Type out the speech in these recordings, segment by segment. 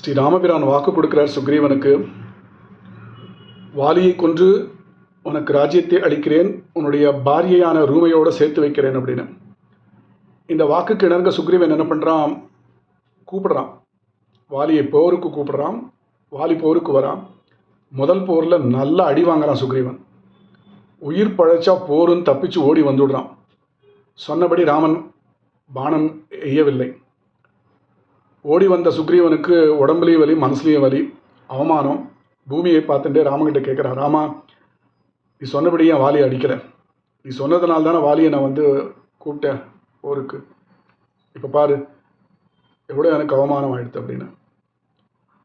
ஸ்ரீ ராமபிரான் வாக்கு கொடுக்கிறார் சுக்ரீவனுக்கு. வாலியை கொன்று உனக்கு ராஜ்யத்தை அளிக்கிறேன் உன்னுடைய பாரியையான ரூமையோடு சேர்த்து வைக்கிறேன் அப்படின்னு. இந்த வாக்குக்கு இணங்க சுக்ரீவன் என்ன பண்ணுறான் கூப்பிடுறான். வாலியை போருக்கு கூப்பிடுறான். வாலி போருக்கு வரான். முதல் போரில் நல்லா அடி வாங்குறான் சுக்ரீவன். உயிர் பழைச்சா போருன்னு தப்பிச்சு ஓடி வந்துடுறான். சொன்னபடி ராமன் பானம் எய்யவில்லை. ஓடி வந்த சுக்ரீவனுக்கு உடம்புலேயும் வலி மனசுலேயும் வலி அவமானம் பூமியை பார்த்துட்டே ராமகிட்ட கேட்குறான் ராமா நீ சொன்னபடி என் வாலியை அடிக்கலை. நீ சொன்னதுனால தானே வாலியை நான் வந்து கூப்பிட்டேன் போருக்கு. இப்போ பாரு எவ்வளோ எனக்கு அவமானம் ஆயிடுது அப்படின்னு.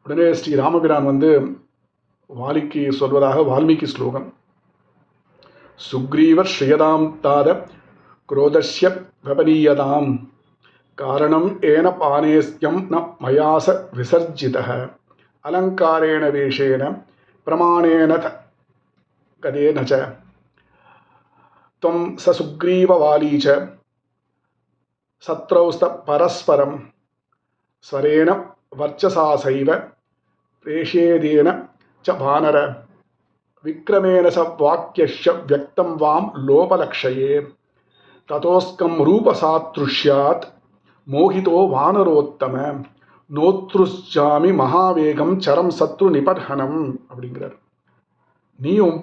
உடனே ஸ்ரீ ராமபிரான் வந்து வாலிக்கு சொல்வதாக வால்மீகி ஸ்லோகம். சுக்ரீவர் ஸ்ரீயதாம் தாத குரோதஸ்ய விபரீயதாம் कारणं येन पानेस्यं न मया स विसर्जितः वेशेन प्रमाणेन कदेन च। त्वं स सुग्रीववाली च शत्रौस्तपरस्परं स्वरेण वर्चसासैव प्रेषेदेन च भानर विक्रमेण स वाक्यश्च व्यक्तं वां लोपलक्षये। ततोऽस्कं रूपसादृश्यात्। மோகிதோ வானரோத்தம நோத்ருஷாமி மகாவேகம் சரம் சத்ரு நிபர்ஹனம் அப்படிங்கிறார். நீயும்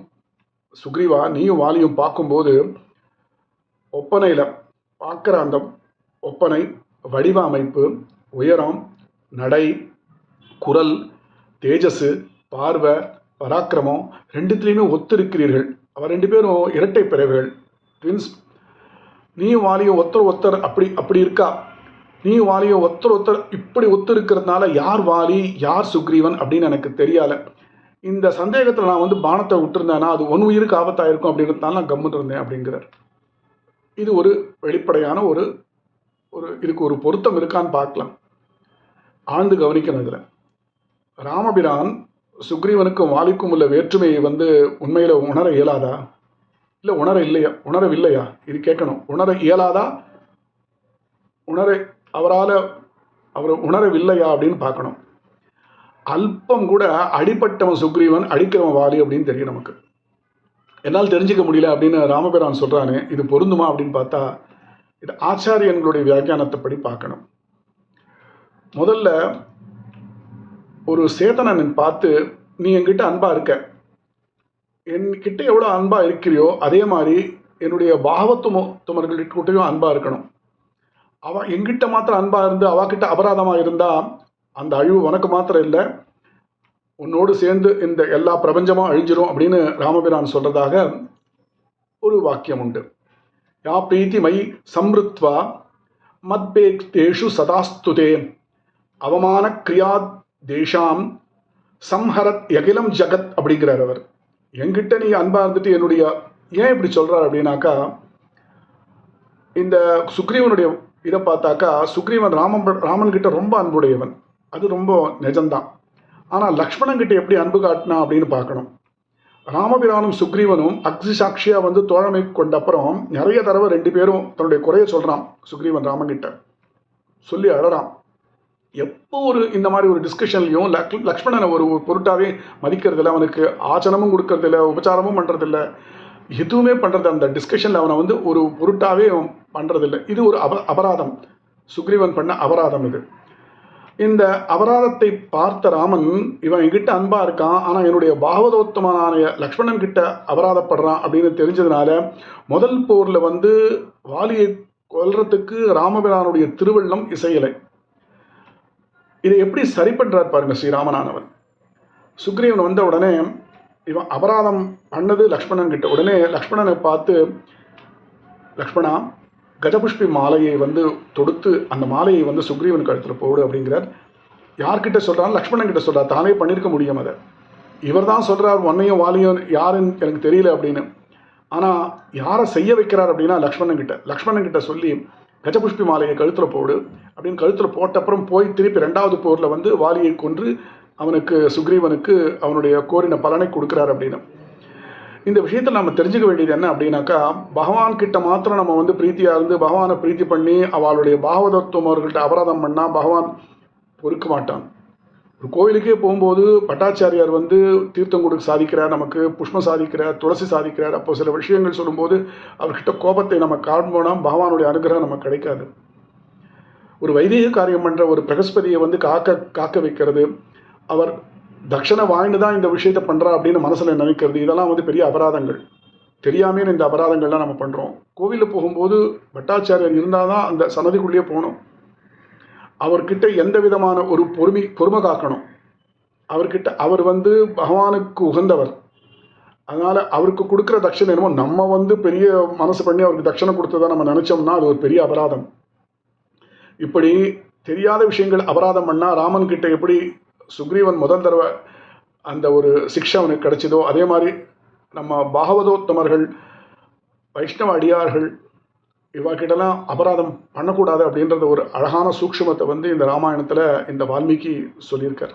சுக்ரீவா நீயும் வாலியும் பார்க்கும்போது ஒப்பனையில் பார்க்குற அந்த ஒப்பனை வடிவமைப்பு உயரம் நடை குரல் தேஜஸு பார்வை பராக்கிரமம் ரெண்டுத்துலேயுமே ஒத்திருக்கிறீர்கள். அவர் ரெண்டு பேரும் இரட்டை பிறவைகள் ட்வின்ஸ் நீயும் வாலியும் ஒத்தர் ஒத்தர் அப்படி அப்படி இருக்கா? நீ வாலியை ஒத்தர் ஒத்தர் இப்படி ஒத்து இருக்கிறதுனால யார் வாலி யார் சுக்ரீவன் அப்படின்னு எனக்கு தெரியலை இந்த சந்தேகத்தில் நான் வந்து பானத்தை விட்டுருந்தேன்னா அது ஒன் உயிருக்கு ஆபத்தாக இருக்கும் அப்படிங்கிறதுனால நான் கம்முன்னு இருந்தேன் அப்படிங்கிறார். இது ஒரு வெளிப்படையான ஒரு ஒரு இதுக்கு ஒரு பொருத்தம் இருக்கான்னு பார்க்கலாம். ஆழ்ந்து கவனிக்கணும் இதில். ராமபிரான் சுக்ரீவனுக்கும் வாலிக்கும் உள்ள வேற்றுமையை வந்து உண்மையில் உணர இயலாதா? இல்லை உணர இல்லையா? உணரவில்லையா? இது கேட்கணும். உணர இயலாதா? உணர அவரால் அவர் உணரவில்லையா அப்படின்னு பார்க்கணும். அல்பம் கூட அடிப்பட்டவன் சுக்ரீவன் அடிக்கிறவன் வாலி அப்படின்னு தெரியும் நமக்கு. என்னால் தெரிஞ்சுக்க முடியல அப்படின்னு ராமபிரான் சொல்கிறானே இது பொருந்துமா அப்படின்னு பார்த்தா இது ஆச்சாரியன்களுடைய வியாக்கியானத்தைப்படி பார்க்கணும். முதல்ல ஒரு சேதனன் பார்த்து நீ என்கிட்ட அன்பாக இருக்க. என்கிட்ட எவ்வளோ அன்பாக இருக்கிறியோ அதே மாதிரி என்னுடைய பாகவத்துமர்கள்கிட்டையும் அன்பாக இருக்கணும். அவ எங்கிட்ட மாத்திரம் அன்பாக இருந்து அவகிட்ட அபராதமாக இருந்தால் அந்த அழிவு உனக்கு மாத்திரம் இல்லை. உன்னோடு சேர்ந்து இந்த எல்லா பிரபஞ்சமும் அழிஞ்சிரும் அப்படின்னு ராமபிரான் சொல்கிறதாக ஒரு வாக்கியம் உண்டு. யா பிரீத்தி மை சம்ருத்வா மத்பேக்தேஷு சதாஸ்துதே. அவமான கிரியா தேஷாம் சம்ஹரத் எகிலம் ஜகத் அப்படிங்கிறார் அவர். என்கிட்ட நீ அன்பாக இருந்துட்டு என்னுடைய ஏன் இப்படி சொல்கிறார் அப்படின்னாக்கா இந்த சுக்ரீவனுடைய இதை பார்த்தாக்கா சுக்ரீவன் ராமன் ராமன் கிட்ட ரொம்ப அன்புடையவன். அது ரொம்ப நிஜம்தான். ஆனால் லக்ஷ்மணன்கிட்ட எப்படி அன்பு காட்டினா அப்படின்னு பார்க்கணும். ராமபிரானும் சுக்ரீவனும் அக்ஷி சாட்சியாக வந்து தோழமை கொண்ட அப்புறம் நிறைய தடவை ரெண்டு பேரும் தன்னுடைய குறைய சொல்கிறான் சுக்ரீவன் ராமன்கிட்ட. சொல்லி அழறான். எப்போ ஒரு இந்த மாதிரி ஒரு டிஸ்கஷன்லையும் லக் லக்ஷ்மணனை ஒரு பொருட்டாகவே மதிக்கிறதில்ல. அவனுக்கு ஆச்சனமும் கொடுக்கறதில்ல உபச்சாரமும் பண்ணுறதில்ல எதுவுமே பண்ணுறது அந்த டிஸ்கஷனில் அவனை வந்து ஒரு பொருட்டாகவே அவன் பண்ணுறதில்ல இது ஒரு அப அபராதம். சுக்ரீவன் பண்ண அபராதம் இது. இந்த அபராதத்தை பார்த்த ராமன் இவன் என்கிட்ட அன்பாக இருக்கான் ஆனால் என்னுடைய பாகவதோத்தமனான லக்ஷ்மணன் கிட்ட அபராதப்படுறான் அப்படின்னு தெரிஞ்சதுனால முதல் போரில் வந்து வாலியை கொல்றதுக்கு ராமபிரானுடைய திருவள்ளம் இசையலை. இதை எப்படி சரி பண்ணுறார் பாருங்க ஸ்ரீராமனானவன். சுக்ரீவன் வந்த உடனே இவன் அபராதம் பண்ணது லக்ஷ்மணன் கிட்ட உடனே லக்ஷ்மணனை பார்த்து லக்ஷ்மணா கஜபுஷ்பி மாலையை வந்து தொடுத்து அந்த மாலையை வந்து சுக்ரீவன் கழுத்தில் போடு அப்படிங்கிறார். யார்கிட்ட சொல்கிறான் லக்ஷ்மணன் கிட்ட சொல்கிறார் தானே பண்ணியிருக்க முடியும் அதை. இவர் தான் சொல்கிறார் ஒன்னையும் வாலியும் யாருன்னு எனக்கு தெரியல அப்படின்னு. ஆனால் யாரை செய்ய வைக்கிறார் அப்படின்னா லக்ஷ்மணன் கிட்ட லக்ஷ்மணன் கிட்ட சொல்லி கஜபுஷ்பி மாலையை கழுத்தில் போடு அப்படின்னு கழுத்தில் போட்ட அப்புறம் போய் திருப்பி ரெண்டாவது போரில் வந்து வாலியை கொன்று அவனுக்கு சுக்ரீவனுக்கு அவனுடைய கோரின பலனை கொடுக்குறாரு அப்படின்னு இந்த விஷயத்தில் நம்ம தெரிஞ்சுக்க வேண்டியது என்ன அப்படின்னாக்கா பகவான் கிட்ட மாத்திரம் நம்ம வந்து பிரீத்தியாக இருந்து பகவானை பிரீத்தி பண்ணி அவளுடைய பாகவதத்துவம் அவர்கள்ட்ட அபராதம் பண்ணால் பகவான் பொறுக்க மாட்டான். ஒரு கோவிலுக்கே போகும்போது பட்டாச்சாரியார் வந்து தீர்த்தம் கொடுக்க சாதிக்கிறார் நமக்கு புஷ்பம் சாதிக்கிறார் துளசி சாதிக்கிறார். அப்போ சில விஷயங்கள் சொல்லும்போது அவர்கிட்ட கோபத்தை நம்ம காண்போனால் பகவானுடைய அனுகிரகம் நமக்கு கிடைக்காது. ஒரு வைதிக காரியம் பண்ணுற ஒரு பிரகஸ்பதியை வந்து காக்க காக்க வைக்கிறது. அவர் தட்சணை வாங்கிட்டு தான் இந்த விஷயத்தை பண்ணுறா அப்படின்னு மனசில் நினைக்கிறது. இதெல்லாம் வந்து பெரிய அபராதங்கள். தெரியாமே இந்த அபராதங்கள்லாம் நம்ம பண்ணுறோம் கோவிலில் போகும்போது பட்டாச்சாரியர் இருந்தால் தான் அந்த சன்னதிக்குள்ளேயே போகணும். அவர்கிட்ட எந்த விதமான ஒரு பொறுமை பொறுமை காக்கணும். அவர்கிட்ட அவர் வந்து பகவானுக்கு உகந்தவர். அதனால் அவருக்கு கொடுக்குற தட்சணை என்னமோ நம்ம வந்து பெரிய மனசு பண்ணி அவருக்கு தட்சணை கொடுத்ததா நம்ம நினச்சோம்னா அது ஒரு பெரிய அபராதம். இப்படி தெரியாத விஷயங்கள் அபராதம் பண்ணால் ராமன் கிட்ட எப்படி சுக்ரீவன் முதல் தடவை அந்த ஒரு சிக்ஷை அவனுக்கு கிடைச்சதோ அதே மாதிரி நம்ம பாகவதோத்தமர்கள் வைஷ்ணவ அடியார்கள் இவாக்கிட்டலாம் அபராதம் பண்ணக்கூடாது அப்படின்றத ஒரு அழகான சூக்ஷ்மத்தை வந்து இந்த ராமாயணத்தில் இந்த வால்மீகி சொல்லியிருக்கார்.